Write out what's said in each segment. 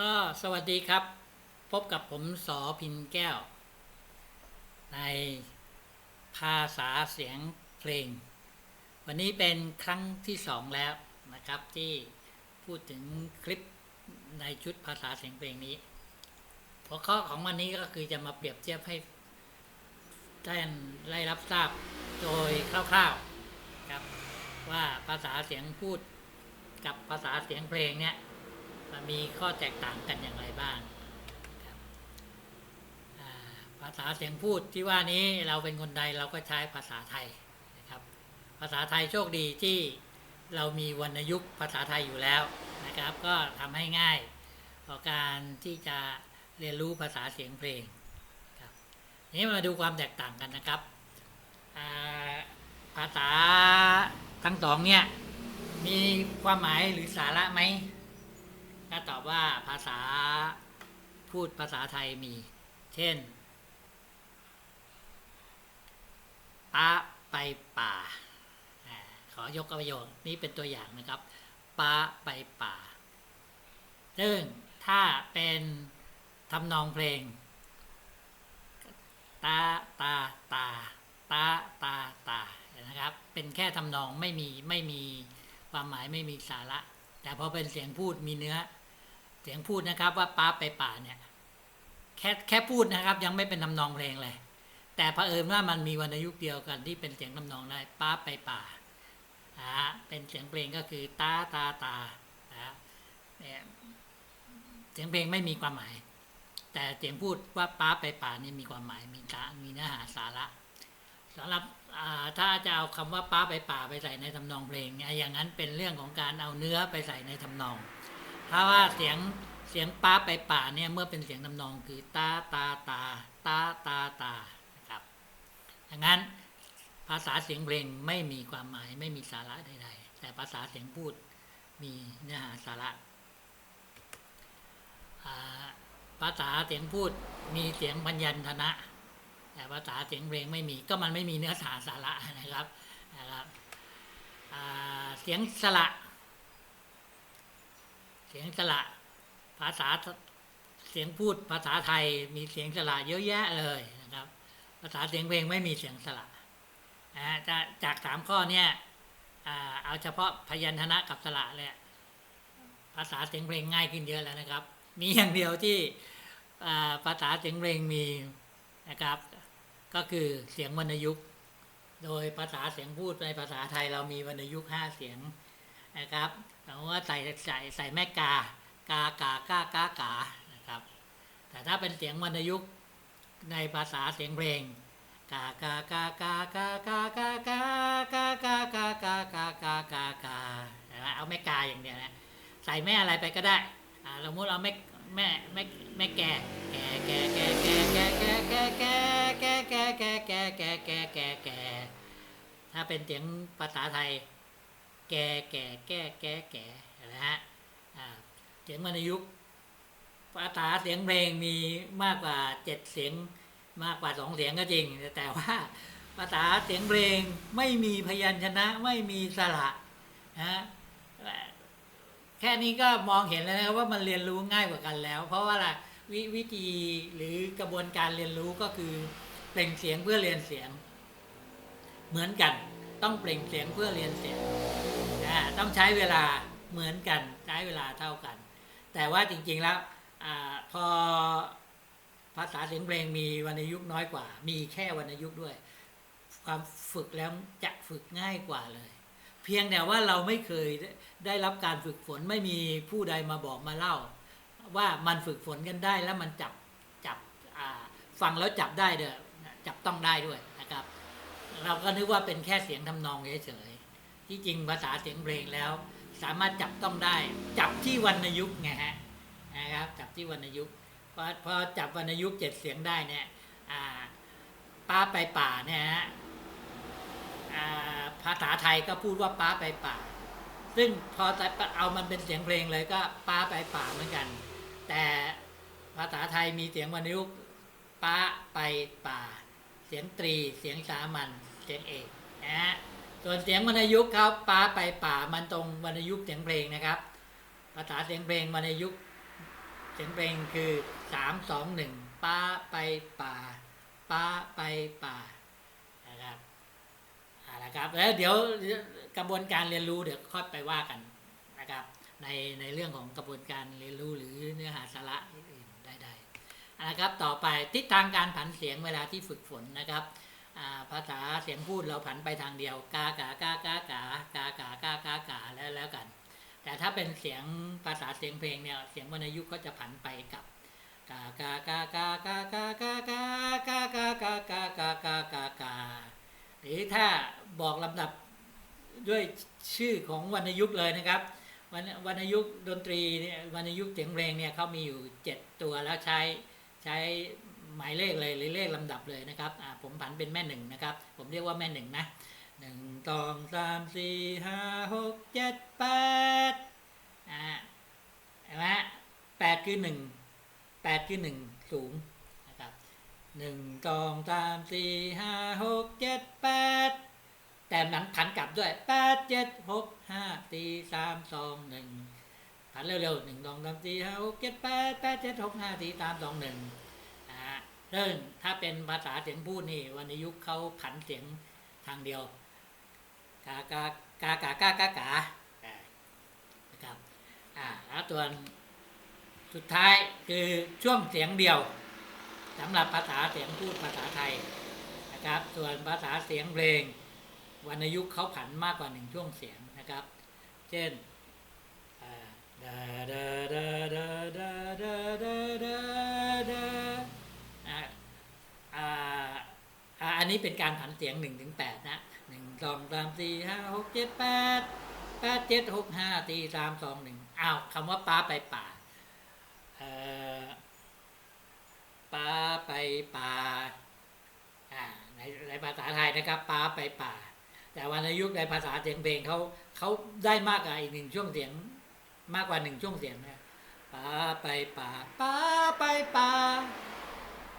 ก็สวัสดีครับ พบกับผมสอพินแก้ว ในภาษาเสียงเพลง วันนี้เป็นครั้งที่สองแล้วนะครับ ที่พูดถึงคลิปในชุดภาษาเสียงเพลงนี้หัวข้อของวันนี้ก็คือจะมาเปรียบเทียบให้ท่านได้รับทราบโดยคร่าวๆครับว่าภาษาเสียงพูดกับภาษาเสียงเพลงเนี่ย มันมีข้อแตกต่างกันอย่างไรบ้างภาษาเสียงพูดที่ว่านี้เราเป็นคนไทยเราก็ใช้ภาษาไทยนะครับ ภาษาไทยโชคดีที่เรามีวรรณยุกต์ภาษาไทยอยู่แล้วนะครับ ก็ทำให้ง่ายต่อการที่จะเรียนรู้ภาษาเสียงเพลงครับนี้มาดูความแตกต่างกันนะครับภาษาทั้งสองเนี่ยมีความหมายหรือสาระไหม ก็ตอบว่าภาษาพูดภาษาไทยมี เช่นป้าไปป่าอาขอยกประโยคนี้เป็นตัวอย่างนะครับป้าไปป่า ซึ่งถ้าเป็นทำนองเพลงตาตาตาตาตาตานะครับ เป็นแค่ทำนองไม่มีไม่มีความหมายไม่มีสาระ แต่พอเป็นเสียงพูดมีเนื้อ เสียงพูดนะครับว่าป้าไปป่าเนี่ยแค่แค่พูดนะครับ ยังไม่เป็นทำนองเพลงเลย แต่เผอิญว่ามันมีวรรณยุกต์เดียวกันที่เป็นเสียงทำนองได้ป้าไปป่าอ่าเป็นเสียงเพลงก็คือตาตาตานะเนี่ยเสียงเพลงไม่มีความหมาย แต่เสียงพูดว่าป้าไปป่านี่มีความหมายมีสามีเนื้อหาสาระสำหรับอ่าถ้าจะเอาคำว่าป้าไปป่าไปใส่ในทำนองเพลงเนี่ยอย่างนั้นเป็นเรื่องของการเอาเนื้อไปใส่ในทำนอง ถ้าว่าเสียงเสียงป้าไปป่าเนี่ยเมื่อเป็นเสียงทำนองคือตาตาตาตาตาตานะครับดังนั้นภาษาเสียงเพลงไม่มีความหมายไม่มีสาระใดๆ แต่ภาษาเสียงพูดมีเนื้อหาสาระภาษาเสียงพูดมีเสียงบรรยัญชนะ แต่ภาษาเสียงเพลงไม่มีก็มันไม่มีเนื้อหาสาระนะครับนะครับเสียงสระ สียงสระภาษาเสียงพูดภาษาไทยมีเสียงสระเยอะแยะเลยนะครับ ภาษาเสียงเพลงไม่มีเสียงสระนะจะจากสามข้อเนี่ยเอาเฉพาะพยัญชนะกับสระเนี่ยภาษาเสียงเพลงง่ายขึ้นเยอะแล้วนะครับ มีอย่างเดียวที่ภาษาเสียงเพลงมีนะครับ ก็คือเสียงวรรณยุกต์โดยภาษาเสียงพูดในภาษาไทยเรามีวรรณยุกต์ห้าเสียงนะครับ เราว่าใส่ใส่ใส่แม่กากากากากากานะครับ แต่ถ้าเป็นเสียงวรรณยุกต์ในภาษาเสียงเพลงกากากากากากากากากากากากากากากากาเอาแม่กาอย่างเดียวนะใส่แม่อะไรไปก็ได้อ่สมมติเราแม่แม่แม่แม่แก่แก่แก่แก่แก่แก่แก่แก่แก่แก่แก่แก่แก่แก่แก่แก่แก่ถ้าเป็นเสียงภาษาไทย แก่แก่แก่แก่แก่นะฮะเสียงวรรณยุกต์ภาษาเสียงเพลงมีมากกว่าเจ็ดเสียงมากกว่าสองเสียงก็จริง แต่ว่าภาษาเสียงเพลงไม่มีพยัญชนะไม่มีสระนะฮะแค่นี้ก็มองเห็นแล้วนะครับว่ามันเรียนรู้ง่ายกว่ากันแล้ว เพราะว่าอะไรววิธีหรือกระบวนการเรียนรู้ก็คือเปล่งเสียงเพื่อเรียนเสียง เหมือนกันต้องเปล่งเสียงเพื่อเรียนเสียง ต้องใช้เวลาเหมือนกันใช้เวลาเท่ากัน แต่ว่าจริงๆแล้วอพอภาษาเสียงเพลงมีวรรณยุกน้อยกว่า มีแค่วรรณยุกด้วย ความฝึกแล้วจะฝึกง่ายกว่าเลย เพียงแต่ว่าเราไม่เคยได้รับการฝึกฝนไม่มีผู้ใดมาบอกมาเล่า ว่ามันฝึกฝนกันได้แล้วมันจับจับฟังแล้วจับได้เด้อจับต้องได้ด้วยนะครับ เราก็นึกว่าเป็นแค่เสียงทำนองเฉย ที่จริงภาษาเสียงเพลงแล้ว สามารถจับต้องได้ จับที่วรรณยุกต์ไงฮะนะครับจับที่วรรณยุกต์พอพอจับวรรณยุกต์เจ็ดเสียงได้เนี่ยป้าไปป่าเนี่ยฮะภาษาไทยก็พูดว่าป้าไปป่า ซึ่งพอเอามันเป็นเสียงเพลงเลยก็ป้าไปป่าเหมือนกัน แต่ภาษาไทยมีเสียงวรรณยุกต์ป้าไปป่า เสียงตรีเสียงสามัญเสียงเอกนะฮะ ส่วนเสียงวรรณยุกต์ครับป้าไปป่ามันตรงวรรณยุกต์เสียงเพลงนะครับ ภาษาเสียงเพลงวรรณยุกต์เสียงเพลงคือสามสองหนึ่งป้าไปป่าป้าไปป่านะครับเอาละครับแล้วเดี๋ยวกระบวนการเรียนรู้เดี๋ยวค่อยไปว่ากันนะครับในในเรื่องของกระบวนการเรียนรู้หรือเนื้อหาสาระอื่นๆได้ๆเอาละครับต่อไปทิศทางการผันเสียงเวลาที่ฝึกฝนนะครับ ภาษาเสียงพูดเราผันไปทางเดียว กากากากากากากากากากาแล้วแล้วกัน แต่ถ้าเป็นเสียงภาษาเสียงเพลงเนี่ยเสียงวรรณยุกต์ก็จะผันไปกับกากากากากากากากากากากากากากากากาหรือถ้าบอกลำดับด้วยชื่อของวรรณยุกต์เลยนะครับวรรณวรรณยุกต์ดนตรีเนี่ยวรรณยุกต์เสียงเพลงเนี่ยเขามีอยู่เจ็ดตัวแล้วใช้ใช้ หมายเลขเลยหรือเลขลำดับเลยนะครับผมผันเป็นแม่หนึ่งนะครับ ผมเรียกว่าแม่หนึ่งนะหนึ่งสองสามสี่ห้าหกเจ็ดแปดอ่าเห็นไหมแปดคือหนึ่งแปดคือหนึ่งสูงนะครับหนึ่งสองสามสี่ห้าหกเจ็ดแปดแต่หนังผันกลับด้วยแปดเจ็ดหกห้าสี่สามสองหนึ่งผันเร็วๆหนึ่งสองสามสี่ห้าหกเจ็ดแปดแปดเจ็ดหกห้าสี่สามสองหนึ่ง เรื่งถ้าเป็นภาษาเสียงพูดนี่วันยุคเขาผันเสียงทางเดียวกากากากากากากานะครับอ่าแล้วตัวสุดท้ายคือช่วงเสียงเดียวสำหรับภาษาเสียงพูดภาษาไทยนะครับ ส่วนภาษาเสียงเพลงวรรณยุกเขาผันมากกว่าหนึ่งช่วงเสียงนะครับ เช่น นนี้เป็นการผันเสียงหนึ่งถึงแปดนะหนึ่งสองสามสี่ห้าหกเจ็ดแปดแปดเจ็ดหกห้าตีสามสองหนึ่งอ้าวคำว่าป้าไปป่าเอ่อป้าไปป่าอ่าในในภาษาไทยนะครับป้าไปป่า แต่วรรณยุกต์ในภาษาเสียงเพลงเขาเขาได้มากกว่าอีกหนึ่งช่วงเสียงมากกว่าหนึ่งช่วงเสียงนะป้าไปป่าป้าไปป่า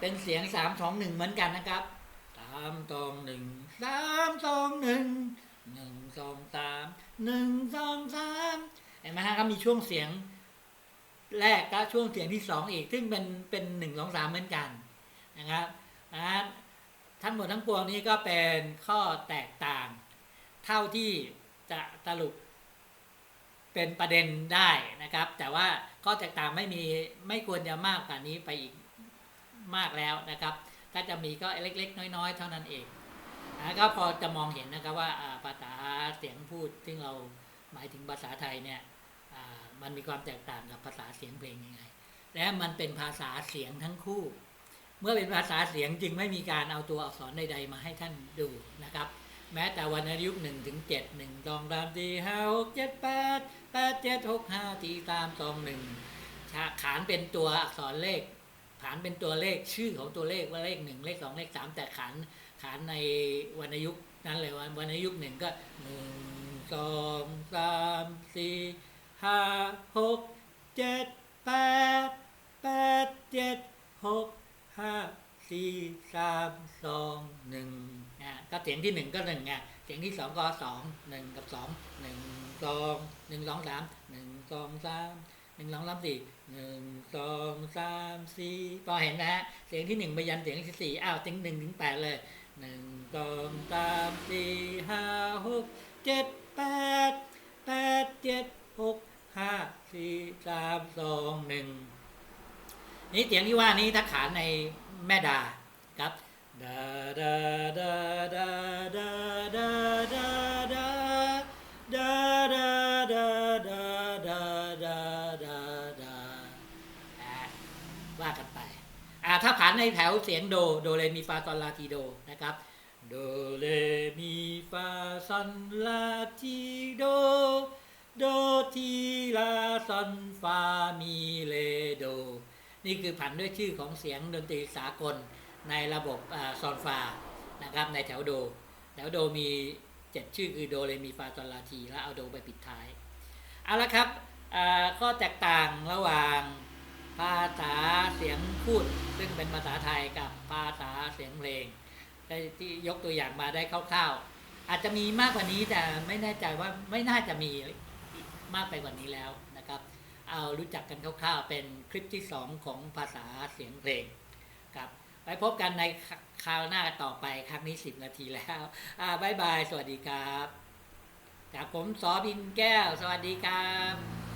เป็นเสียงสามสองหนึ่งเหมือนกันนะครับามสองหนึ่งสามสองหนึ่งหนึ่งสองสามหนึ่งสองสามเห็นไหมฮะก็มีช่วงเสียง แรกก็ช่วงเสียงที่สองอีก ซึ่งเป็นเป็นหนึ่งสองสามเหมือนกันนะครับนะทั้งหมดทั้งปวงนี้ก็เป็นข้อแตกต่าง เท่าที่จะสรุปเป็นประเด็นได้นะครับ แต่ว่าข้อแตกต่างไม่มีไม่ควรจะมากกว่านี้ไปอีกมากแล้วนะครับ ถ้าจะมีก็เล็ก ๆ น้อย ๆ เท่านั้นเองนะก็พอจะมองเห็นนะครับว่าภาษาเสียงพูดที่งเราหมายถึงภาษาไทยเนี่ยมันมีความแตกต่างกับภาษาเสียงเพลงยังไง และมันเป็นภาษาเสียงทั้งคู่ เมื่อเป็นภาษาเสียงจึงไม่มีการเอาตัวอักษรใดๆมาให้ท่านดูนะครับ แม้แต่วรรณยุกต์หนึ่งถึงเจ็ดหนึ่งสองสามสี่ห้าหกเจ็ดแปดแปดเจ็ดหกห้าสี่สามสองหนึ่งขานเป็นตัวอักษรเลข ขานเป็นตัวเลขชื่อของตัวเลขว่าเลขหนึ่งเลขสองเลขสามแต่ขานขานในวรรณยุกนั้นเลยว่าวรรณยุกหนึ่งก็หนึ่งสองสามสี่ห้าหกเจ็ดแปดแปดเจ็ดหกห้าสี่สามสองหนึ่งนะก็เสียงที่หนึ่งก็หนึ่งไงเสียงที่สองก็สองหนึ่งกับสองหนึ่งสองหนึ่งสองสามหนึ่งสองสาม หนึ่งสองสามสี่หนึ่งสองสามสี่พอเห็นนะฮะเสียงที่หนึ่งไปยันเสียงที่สี่อ้าวถึงหนึ่งถึงแปดเลยหนึ่งสองสามสี่ห้าหกเจ็ดแปดแปดเจ็ดหกห้าสี่สามสองหนึ่งนี่เสียงที่ว่านี้ถ้าขานในแม่ดาครับดาดาดาดาดาดาดา ในแถวเสียงโด โดเรมีฟาซอนลาทีโดนะครับ โดเรมีฟาซอนลาทีโด โดทีลาซอนฟามีเลโด นี่คือผันด้วยชื่อของเสียงดนตรีสากลในระบบซอนฟา นะครับ ในแถวโด แถวโดมีเจ็ดชื่อคือโดเรมีฟาซอนลาที แล้วเอาโดไปปิดท้าย เอาละครับข้อแตกต่างระหว่าง ภาษาเสียงพูด ซึ่งเป็นภาษาไทยกับภาษาเสียงเพลงได้ที่ยกตัวอย่างมาได้คร่าวๆ อาจจะมีมากกว่านี้แต่ไม่แน่ใจว่าไม่น่าจะมีมากไปกว่านี้แล้วนะครับ เอารู้จักกันคร่าวๆ เป็นคลิปที่สองของภาษาเสียงเพลงครับไปพบกันในคราวหน้าต่อไปครับนี้สิบนาทีแล้วอ่าบายบาย สวัสดีครับจากผมสอบินแก้ว สวัสดีครับ